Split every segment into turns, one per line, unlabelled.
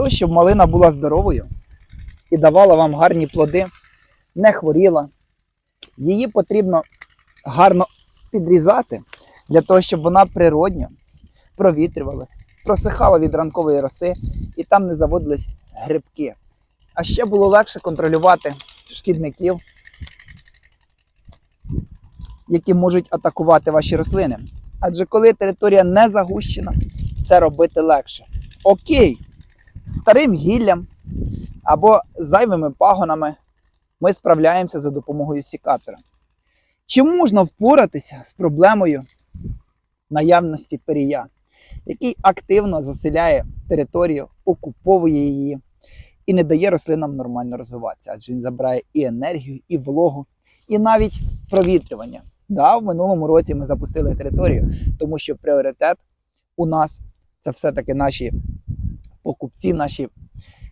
того, щоб малина була здоровою і давала вам гарні плоди, не хворіла, її потрібно гарно підрізати для того, щоб вона природньо провітрювалася, просихала від ранкової роси і там не заводились грибки. А ще було легше контролювати шкідників, які можуть атакувати ваші рослини. Адже коли територія не загущена, це робити легше. Окей, старим гіллям або зайвими пагонами ми справляємося за допомогою сікатора. Чи можна впоратися з проблемою наявності перія, який активно заселяє територію, окуповує її і не дає рослинам нормально розвиватися, адже він забирає і енергію, і вологу, і навіть провітрювання. Да, в минулому році ми запустили територію, тому що пріоритет у нас це все-таки наші покупці, наші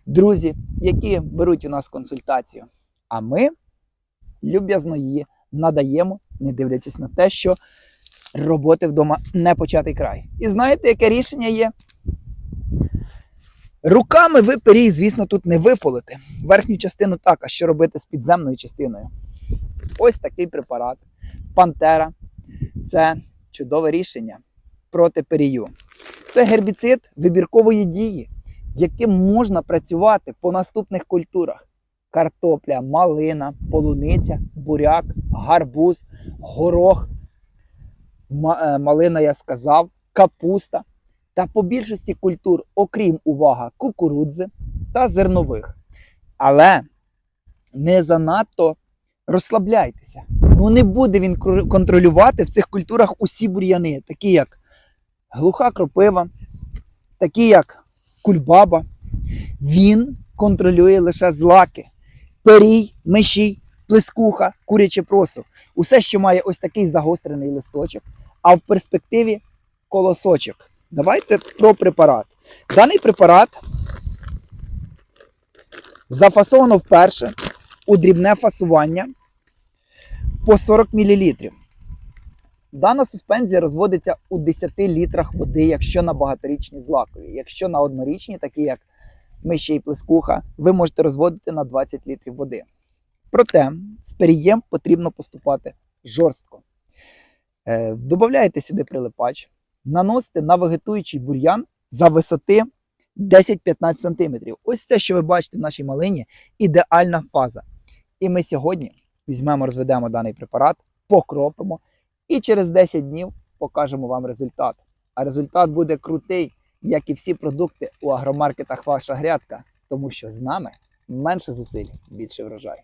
друзі, які беруть у нас консультацію. А ми люб'язно її надаємо, не дивлячись на те, що роботи вдома не початий край. І знаєте, яке рішення є? Руками ви перій, звісно, тут не виполите. Верхню частину так, а що робити з підземною частиною? Ось такий препарат. Пантера це чудове рішення проти перію. Це гербіцид вибіркової дії, яким можна працювати по наступних культурах: картопля, малина, полуниця, буряк, гарбуз, горох, е, малина, я сказав, капуста. Та по більшості культур, окрім увага, кукурудзи та зернових. Але не занадто розслабляйтеся. Ну не буде він контролювати в цих культурах усі бур'яни, такі як глуха кропива, такі як кульбаба. Він контролює лише злаки, перій, мишій, плескуха, куряче просо. Усе, що має ось такий загострений листочок, а в перспективі колосочок. Давайте про препарат. Даний препарат зафасовано вперше у дрібне фасування по 40 мл. Дана суспензія розводиться у 10 літрах води, якщо на багаторічні злакові. Якщо на однорічні, такі як миші і плескуха, ви можете розводити на 20 літрів води. Проте з перієм потрібно поступати жорстко. Е, Додаєте сюди прилипач, наносите на вегетуючий бур'ян за висоти 10-15 см. Ось це, що ви бачите в нашій малині, ідеальна фаза. І ми сьогодні візьмемо, розведемо даний препарат, покропимо і через 10 днів покажемо вам результат. А результат буде крутий, як і всі продукти у агромаркетах ваша грядка, тому що з нами менше зусиль, більше врожай.